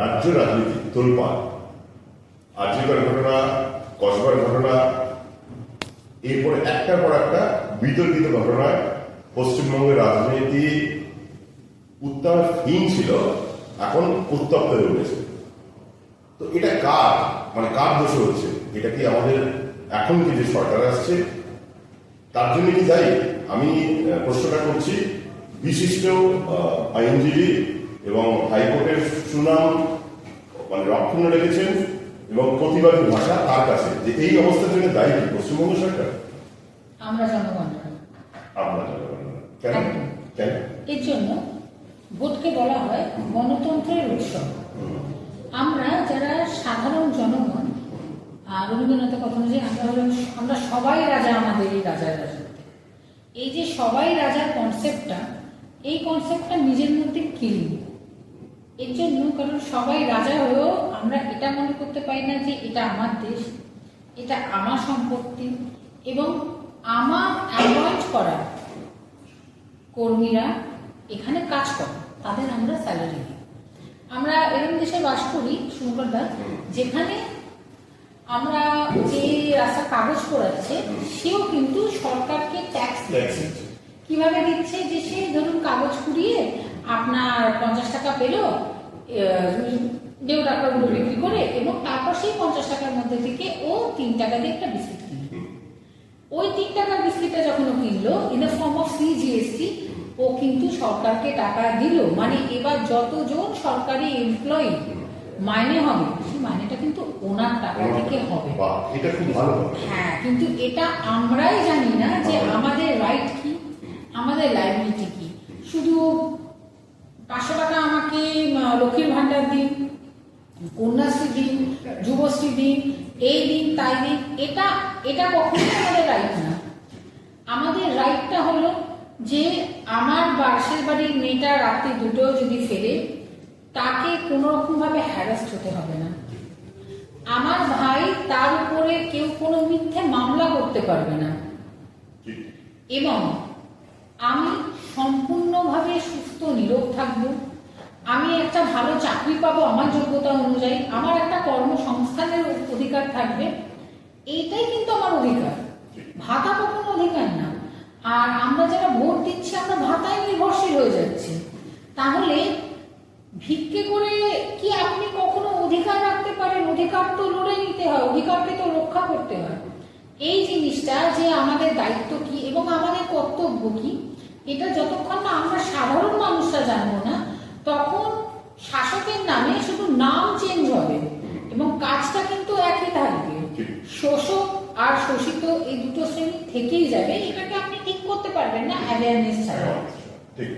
রাজ্য রাজনীতি তোলপাড়। আর্যিকর ঘটনা, কসবার ঘটনা, এরপরে একটার পর একটা বিতর্কিত ঘটনায় পশ্চিমবঙ্গের রাজনীতি উত্তাপহীন ছিল, এখন উত্তপ্ত হয়ে উঠেছে। তো এটা কার? মানে কার দোষে হচ্ছে? এটা কি আমাদের এখন কি যে সরকার আসছে? তার জন্য কি দায়ী? আমি প্রশ্নটা করছি, বিশিষ্ট আইনজীবী এবং হাইকোর্টের সুনাম মানে রক্ষণ রেখেছেন এবং প্রতিবাদী ভাষা তার কাছে যে এই অবস্থার জন্য দায়ী কি? পশ্চিমবঙ্গ সরকার? আমরা জনগণ। আপনার কেন? কেন? এর জন্য ভোটকে বলা হয় গণতন্ত্রের উৎসব। আমরা যারা সাধারণ জনগণ আর রবীন্দ্রনাথের কথা অনুযায়ী আমরা হলো আমরা সবাই রাজা আমাদের এই রাজার রাজত্বে এই যে সবাই রাজার কনসেপ্টটা এই কনসেপ্টটা নিজের মধ্যে কিনি এর জন্য কারণ সবাই রাজা হয়েও আমরা এটা মনে করতে পারি না যে এটা আমার দেশ এটা আমার সম্পত্তি এবং আমার অ্যাভয়েড করা কর্মীরা এখানে কাজ করে তাদের আমরা স্যালারি দিই। আমরা এরকম দেশে বাস করি সুন্দরদা যেখানে আমরা যে রাস্তা কাগজ করাচ্ছে সেও কিন্তু সরকারকে ট্যাক্স দিচ্ছে। কীভাবে দিচ্ছে? যে সে ধরুন কাগজ কুড়িয়ে আপনার পঞ্চাশ টাকা পেল দেড় টাকাগুলো বিক্রি করে এবং তারপর সেই পঞ্চাশ টাকার মধ্যে থেকে ও তিন টাকা দিয়ে একটা বিস্কিট কিনে ওই তিন টাকার বিস্কিটটা যখন ও কিনলো in the form of CGST ও কিন্তু সরকারকে টাকা দিল। মানে এবার যতজন সরকারি এমপ্লয়ি মাইনে হবে সেই মাইনেটা কিন্তু ওনার টাকা থেকে হবে। এটা খুব ভালো। হবে হ্যাঁ কিন্তু এটা আমরাই জানি না যে আমাদের রাইট কি আমাদের লাইবিলিটি কি শুধু পাঁচশো টাকা আমাকে আহ, লক্ষ্মীর ভান্ডার দিন কন্যাশ্রী দিন যুবশ্রী দিন এই দিন তাই দিন এটা এটা কখনোই আমাদের রাইট না। আমাদের রাইটটা হলো যে আমার বাসের বাড়ির মেয়েটা রাত্রি দুটো যদি ফেরে তাকে কোনো রকমভাবে হ্যারাস্ট হতে হবে না। আমার ভাই তার উপরে কেউ কোনো মিথ্যে মামলা করতে পারবে না। এবং আমি সম্পূর্ণভাবে সুস্থ নিরোগ থাকব। আমি একটা ভালো চাকরি পাবো আমার যোগ্যতা অনুযায়ী, আমার একটা কর্মসংস্থানের অধিকার থাকবে, এইটাই কিন্তু আমার অধিকার। ভাতা কখনো অধিকার না। আর আমরা যারা ভোট দিচ্ছি, আমরা ভাতায় নির্ভরশীল হয়ে যাচ্ছি। তাহলে ভিক্ষে করে কি আপনি কখনো অধিকার রাখতে পারেন? অধিকার তো লড়ে নিতে হয়, অধিকারকে তো রক্ষা করতে হয়। এই জিনিসটা যে আমাদের দায়িত্ব কি এবং আমাদের কর্তব্য কি, এটা যতক্ষণ না আমরা সাধারণ মানুষরা জানব না তখন শাসকের নামে শুধু নাম চেঞ্জ হবে এবং কাজটা কিন্তু একই থাকবে। শোষক আর শোষিত এই দুটো শ্রেণি থেকেই যাবে। এটাকে আপনি ঠিক করতে পারবেন না অ্যাওয়ারনেস ছাড়া। ঠিক।